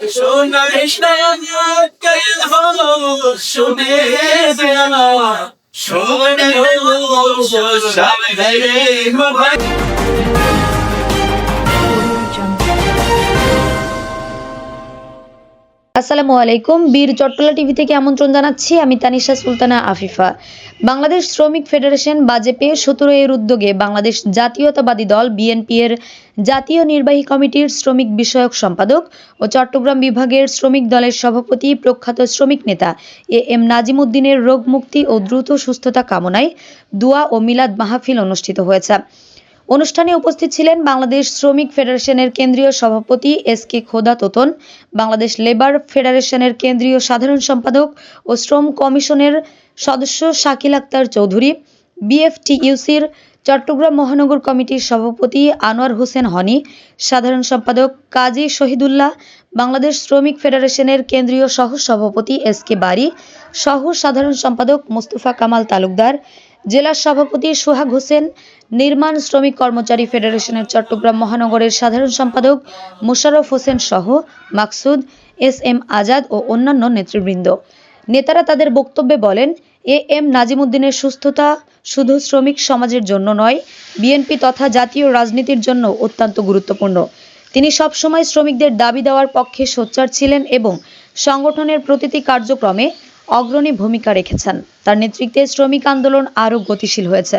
শুনিস না কেন শুনে না আসসালামু আলাইকুম। বীর চট্টলা টিভি থেকে আমন্ত্রণ জানাচ্ছি। আমি তানিশা সুলতানা আফিফা। বাংলাদেশ শ্রমিক ফেডারেশন বাজেপে সতেরো এর উদ্যোগে বাংলাদেশ জাতীয়তাবাদী দল বিএনপি এর জাতীয় নির্বাহী কমিটির শ্রমিক বিষয়ক সম্পাদক ও চট্টগ্রাম বিভাগের শ্রমিক দলের সভাপতি প্রখ্যাত শ্রমিক নেতা এ এম নাজিমুদ্দিনের রোগ মুক্তি ও দ্রুত সুস্থতা কামনায় দোয়া ও মিলাদ মাহফিল অনুষ্ঠিত হয়েছে। অনুষ্ঠানে উপস্থিত ছিলেন বাংলাদেশ শ্রমিক ফেডারেশনের কেন্দ্রীয় সভাপতি এস কে খোদা তোতন, বাংলাদেশ লেবার ফেডারেশনের কেন্দ্রীয় সাধারণ সম্পাদক ও শ্রম কমিশনের সদস্য শাকিল আক্তার চৌধুরী, বিএফটিইউসির চট্টগ্রাম মহানগর কমিটির সভাপতি আনোয়ার হোসেন হনি, সাধারণ সম্পাদক কাজী শহীদুল্লাহ, বাংলাদেশ শ্রমিক ফেডারেশনের কেন্দ্রীয় সহ সভাপতি এস কে বারি সহ সাধারণ সম্পাদক মোস্তফা কামাল তালুকদার জেলা সভাপতি সোহাগ হোসেন, নির্মাণ শ্রমিক কর্মচারী ফেডারেশনের চট্টগ্রাম মহানগরের সাধারণ সম্পাদক মোশাররফ হোসেন সহ মাকসুদ, এস এম আজাদ ও অন্যান্য নেতৃবৃন্দ। নেতারা তাদের বক্তব্যে বলেন, এ এম নাজিমুদ্দিনের সুস্থতা শুধু শ্রমিক সমাজের জন্য নয়, বিএনপি তথা জাতীয় রাজনীতির জন্য অত্যন্ত গুরুত্বপূর্ণ। তিনি সবসময় শ্রমিকদের দাবি দেওয়ার পক্ষে সোচ্চার ছিলেন এবং সংগঠনের প্রতিটি কার্যক্রমে অগ্রণী ভূমিকা রেখেছেন। তার নেতৃত্বে শ্রমিক আন্দোলন আরও গতিশীল হয়েছে।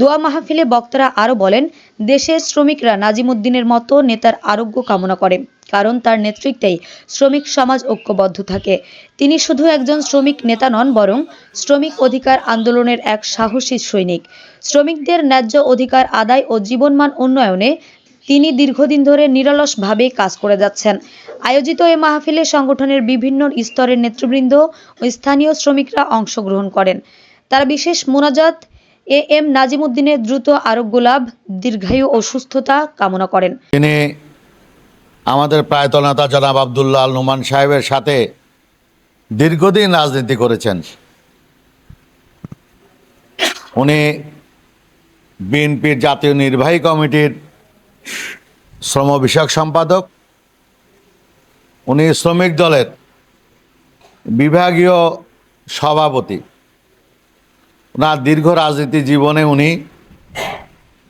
দোয়া মাহফিলে বক্তারা আরও বলেন, দেশের শ্রমিকরা নাজিমুদ্দিনের মতো নেতার আরোগ্য কামনা করে, কারণ তার নেতৃত্বেই শ্রমিক সমাজ ঐক্যবদ্ধ থাকে। তিনি শুধু একজন শ্রমিক নেতা নন, বরং শ্রমিক অধিকার আন্দোলনের এক সাহসী সৈনিক। শ্রমিকদের ন্যায্য অধিকার আদায় ও জীবনমান উন্নয়নে তিনি দীর্ঘদিন ধরে নিরলসভাবে কাজ করে যাচ্ছেন। আয়োজিত এই মাহফিলে সংগঠনের বিভিন্ন স্তরের নেতৃবৃন্দ ও স্থানীয় শ্রমিকরা অংশগ্রহণ করেন। তারা বিশেষ মোনাজাত এ এম নাজিমুদ্দিনের দ্রুত আরোগ্য লাভ, দীর্ঘায়ু ও সুস্থতা কামনা করেন। তিনি আমাদের প্রায়তল নেতা জনাব আবদুল্লাহ আল নোমান সাহেবের সাথে দীর্ঘদিন রাজনীতি করেছেন। উনি বিএনপির জাতীয় নির্বাহী কমিটির শ্রম বিষয়ক সম্পাদক, উনি শ্রমিক দলের বিভাগীয় সভাপতি। ওনার দীর্ঘ রাজনীতি জীবনে উনি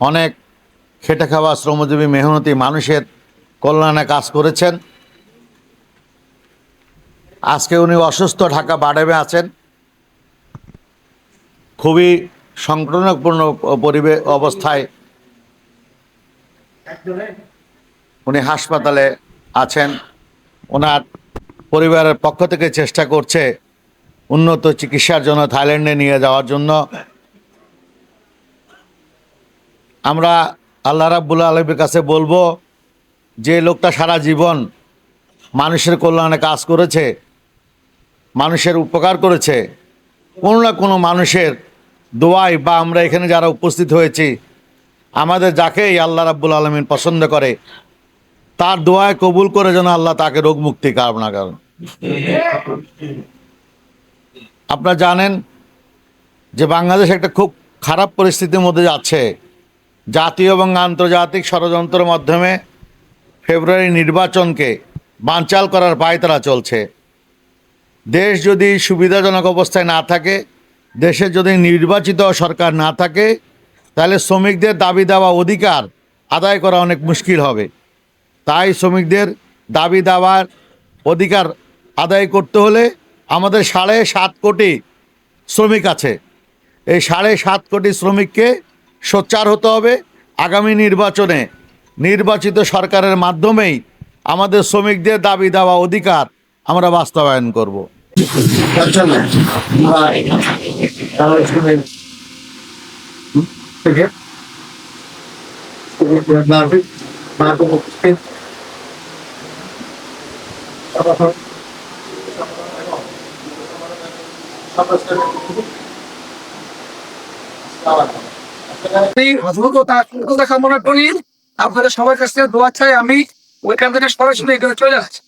অনেক খেটে খাওয়া শ্রমজীবী মেহনতি মানুষের কল্যাণে কাজ করেছেন। আজকে উনি অসুস্থ, ঢাকা বাডেবে আছেন। খুবই সংকটপূর্ণ পরিবেশ অবস্থায় উনি হাসপাতালে আছেন। ওনার পরিবারের পক্ষ থেকে চেষ্টা করছে উন্নত চিকিৎসার জন্য থাইল্যান্ডে নিয়ে যাওয়ার জন্য। আমরা আল্লাহ রাব্বুল আলমের কাছে বলব, যে লোকটা সারা জীবন মানুষের কল্যাণে কাজ করেছে, মানুষের উপকার করেছে, কোনো না কোনো মানুষের দোয়াই বা আমরা এখানে যারা উপস্থিত হয়েছি আমাদের যাকেই আল্লাহ রাব্বুল আলমিন পছন্দ করে, তার দোয়ায় কবুল করে যেন আল্লাহ তাকে রোগ মুক্তি কামনা করেন। আপনারা জানেন যে বাংলাদেশ একটা খুব খারাপ পরিস্থিতির মধ্যে যাচ্ছে। জাতীয় এবং আন্তর্জাতিক ষড়যন্ত্রের মাধ্যমে ফেব্রুয়ারি নির্বাচনকে বানচাল করার পায়তারা চলছে। দেশ যদি সুবিধাজনক অবস্থায় না থাকে, দেশে যদি নির্বাচিত সরকার না থাকে তাহলে শ্রমিকদের দাবি দেওয়া অধিকার আদায় করা অনেক মুশকিল হবে। তাই শ্রমিকদের দাবি দেওয়ার অধিকার আদায় করতে হলে আমাদের সাড়ে সাত কোটি শ্রমিক আছে। এই সাড়ে সাত কোটি শ্রমিককে সোচ্চার হতে হবে। আগামী নির্বাচনে নির্বাচিত সরকারের মাধ্যমেই আমাদের শ্রমিকদের দাবি দেওয়া অধিকার আমরা বাস্তবায়ন করব। আমি দ্রুত তার সুস্থতা কামনা করি। আপনাদের সবার কাছ থেকে দোয়া চাই আমি ওইখান থেকে সরাসরি এখানে চলে আসছি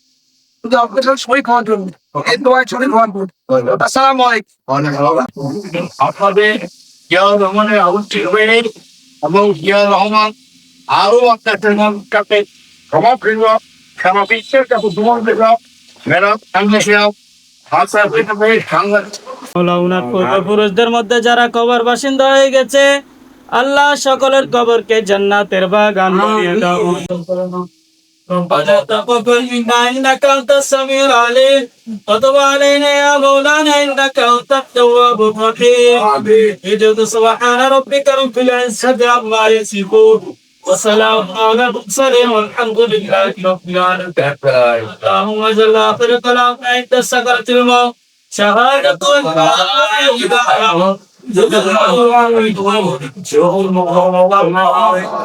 শুধু আপনাদের সাথে শরীর খাওয়ার জন্য এই দোয়ায় খাওয়ার জন্য আসসালামু আলাইকুম। আপনাদের এবং জিয়া রহমান আরও আপনাদের কাছে ক্ষমা ফিরব সারা বিশ্বের কাছে উনার পূর্বপুরুষদের মধ্যে যারা কবর বাসিন্দা হয়ে গেছে, আল্লাহ সকলের কবরকে জান্নাতের বাগান ربنا تقبل منا انك انت السميع العليم وتب علينا يا مولانا انك انت التواب الرحيم اجد سبحان ربك رب العزه عما يصفون وسلام على المرسلين والحمد لله رب العالمين اللهم صل اخر كلام عند سكرة الموت شهادة أن لا إله إلا الله